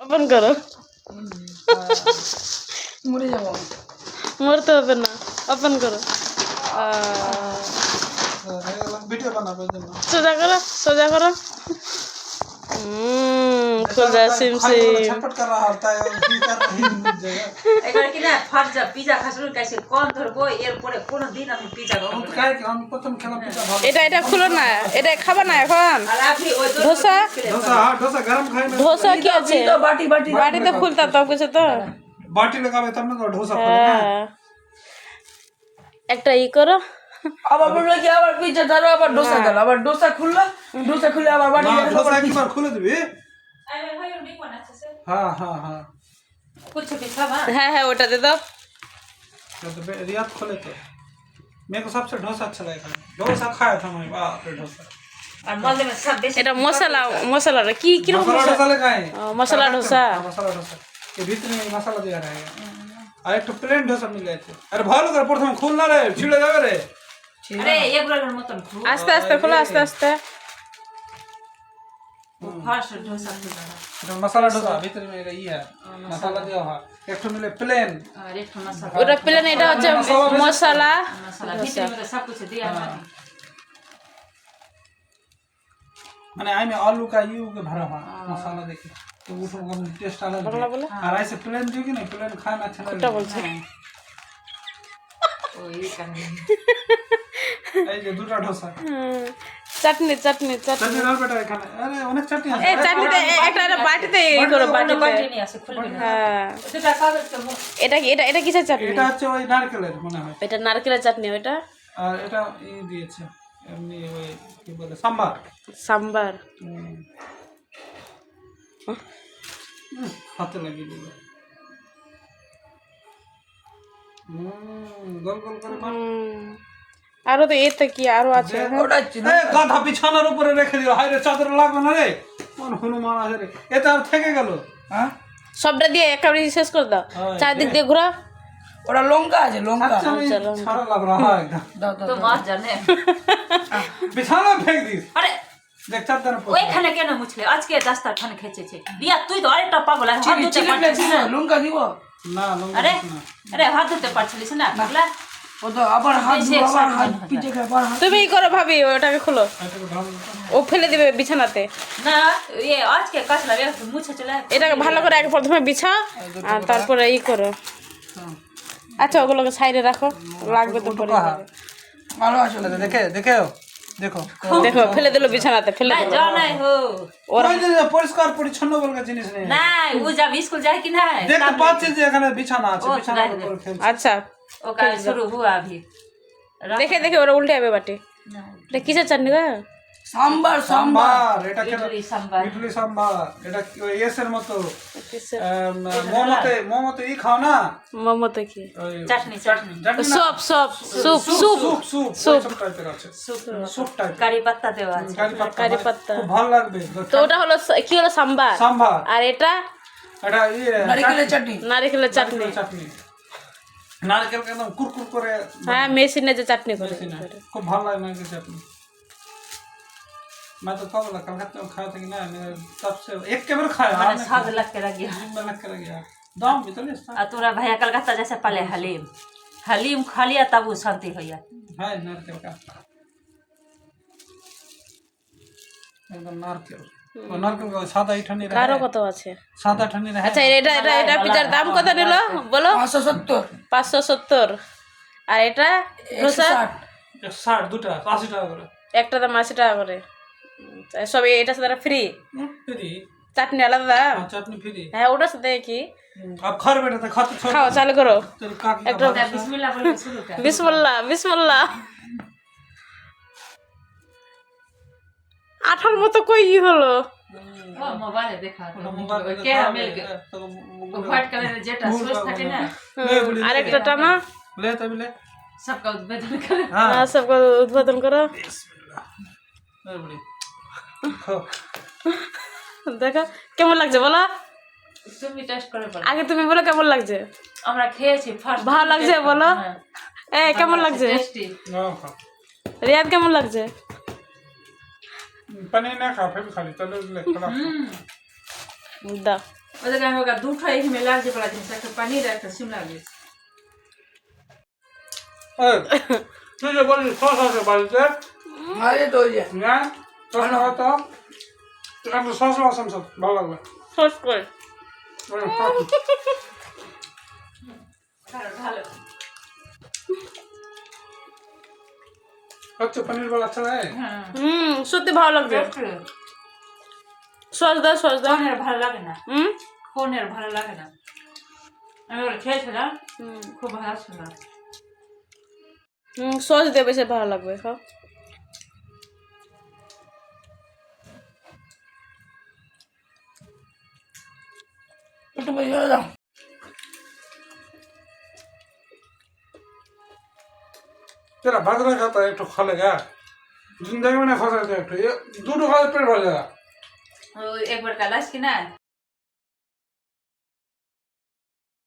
Open করো। মরে যাব। মরতে হবে না ওপেন করো। সোজা করো সোজা করো। সোজা সিম সিম। এরপরে কোনো দিন এটা এটা খুলো না এটা খাবা না এখন। আর আপনি ধোসা? ধোসা কি আছে? বাটিতে ফুলতা তো কিছু তো। বাটি লাগাবে তার মধ্যে ধোসা হ্যাঁ। একটা ই করো। আবার বলল কি আবার পিজা ধরো আবার ডোসা হ্যাঁ। আবার ডোসা খুললো ডোসা খুলে আবার বাটি খুলে দিবি। হ্যাঁ হ্যাঁ হ্যাঁ। হ্যাঁ হ্যাঁ ওটাতে দাও तो बे- रियाद खोले तो मेरे को सबसे डोसा अच्छा लगा डोसा खाया था मैं वाह रे डोसा আর মালদে में सब बेसी এটা মশলা মশলাটা কি কিরকম मसाला মশলা डोसा लगा है ও, মশলা ডোসা हाँ, मसाला डोसा ये भीतर में मसाला दिया रहेगा আর একটু প্লেন ডোসা মিল যাচ্ছে আরে ভালো করে প্রথমে খুল না রে ছিঁড়ে যাবে রে আরে এগুলোর মতন খুব আস্তে আস্তে খোলো আস্তে আস্তে ফার্স্ট ডোসা খুলনা এটা মশলা ডোসা ভিতরে में ये है मसाला दिया हुआ একটু মিলে প্লেন আর একটু মশলা ওটা প্লেন এটা হচ্ছে মশলা मसाला भीतर में तो सब कुछ दिया है মানে আমি आलू का यू के भरा हुआ मसाला देखिए तो उसको टेस्ट अलग বাংলা বলে আর ऐसे प्लेन जो कि नहीं प्लेन खाए में अच्छा ওটা लगेगा বলছে ওই কারণে এই যে দুটো ডোসা হুম, চাটনি চাটনি চাটনি। নাও বেটা এখানে। আরে অনেক চাটনি আছে। এই চাটনিতে একটা একটা বাটিতে ই করো বাটিতে। নিয়ে আসে খুলবি না হ্যাঁ। এটা কি এটা এটা কিসের চাটনি? এটা হচ্ছে ওই নারকেলের মনে হয়। এটা নারকেলের চাটনি ওটা আর এটা ই দিয়েছে এমনি ওই কি বলে সাম্বার। সাম্বার। হাতে লাগিয়ে দিল। হুম, গোল গোল করে আরও তো এতে কি আরও আছে হ্যাঁ, হ্যাঁ? কথা বিছানার উপরে রেখে দিও। হাইরে চাদর লাগবে না রে। মন হনুমান আছে রে। এটা আর থেকে গেল হ্যাঁ? সবটা দিয়ে একেবারে শেষ করে দাও। হ্যাঁ, চারদিক দিয়ে ঘোরা। ওটা লঙ্কা আছে লঙ্কা। আচ্ছা, আচ্ছা, ছাড়া লাগ না। হয় তো মার জানে। বিছানা ফেক দিস। আরে ওইখানে কেন মুছলে? আজকে দাস্তার খানে খেচেছে। বিয়া তুই তো আরেকটা পাগল হাত পারছিস না। লঙ্কা দিব। না আরে আরে হাত ধুতে পারছিস না তুমি করো ভাবি ওটাকে খোলো। ও ফেলে দিবে বিছানাতে। না ইয়ে, এটাকে ভালো করে প্রথমে বিছা হ্যাঁ, আর তারপরে ই করো। হ্যাঁ। আচ্ছা ওগুলোকে সাইডে রাখো লাগবে তো পরে ভালো আসলে দেখে দেখে দেখো। দেখো ফেলে দিলো বিছানাতে ফেলে পরিষ্কার পরিচ্ছন্ন জিনিস নেই। না ও স্কুল যায় কি না? দেখতে পাচ্ছি যে এখানে বিছানা আছে আচ্ছা। ও কাজ শুরু হুয়া अभी দেখে দেখে ওরা উল্টে যাবে বাটি। এটা কিসের চাটনি গো? সাম্বার সাম্বার। এটা ইডলি সাম্বার। ইডলি সাম্বার। এটা এসের মতো? মোমোতে মোমোতে ই খাও না? মোমোতে কি? চাটনি চাটনি। সব সব স্যুপ স্যুপ স্যুপ। স্যুপ টাইপের আছে। সুপ টাইপ কারি পাত্তা দেওয়া আছে। কারি মানে খুব ভালো লাগবে। তো ওটা হলো কি হলো সাম্বার? সাম্বার। আর এটা? এটা ইয়ে নারিকেলের চাটনি। নারকেলের চাটনি। নারকেলের চাটনি। নারকেল একদম কুরকুর করে হ্যাঁ মেশিনে যে চাটনি করে বেশি না খুব ভালো লাগে নারকেল চাটনি मैं तो कब लगा कलकत्ते में खाया था कि ना मैं तब से एक के बार खाया মানে आपने স্বাদ লাগতে লাগে तीन बार लग के लग गया दाम भी तो नहीं था আর তোরা ভাইয়া কলকাতা जैसे पाले हलीम हलीम खा लिया तब वो शांति होया है नारकेल का एकदम नारकेल বিসমুল্লা কত আছে? আচ্ছা এটা এটা এটা পিঠার দাম কত বলো। পাঁচশো সত্তর। আর এটা একটা দাম করে। এটা ফ্রি? চাটনি আলাদা হ্যাঁ, হ্যাঁ খাও করো। আঠার মতো কই হলো? দেখা আরেকটা টানা। হ্যাঁ, উদ্বোধন করো। দেখো কেমন লাগছে বলো? তুমি আগে তুমি বলো কেমন লাগছে? আমরা খেয়েছি ভালো লাগছে বলো? এ কেমন লাগছে? রিয়াদ কেমন লাগছে? पनीना खा फिर खाली चलो ले खड़ा हम्म। दा। अरे काय बघा दूध आहे हे मेला जे पडा त्यांच्याकडे पाणी राखतं शिमला मिरच। तुझे बोल सौ सौ से बोल से। अरे तो ये। ना तो ना तो। तो सौ सौ तो। सौ सौ बोल लगा सौ सौ। হচ্ছে পনির বলা ছাড়া হ্যাঁ। হুম সত্যি ভালো লাগছে সস দাও সস দাও ফোনের ভালো লাগে না। হুম? ফোনের ভালো লাগে না। আমি ওটা খেয়েছিলাম। হুম। খুব ভালো ছিল। হুম সস দিয়ে বেশি ভালো লাগবে খাও। একটু বেশি দাও तेरा बाजरा खाता है एक ठो खा लेगा जिंदगी में नहीं खा सकते एक ठो ये दो ठो खा पेट भर जाएगा वो एक बार का लाश की ना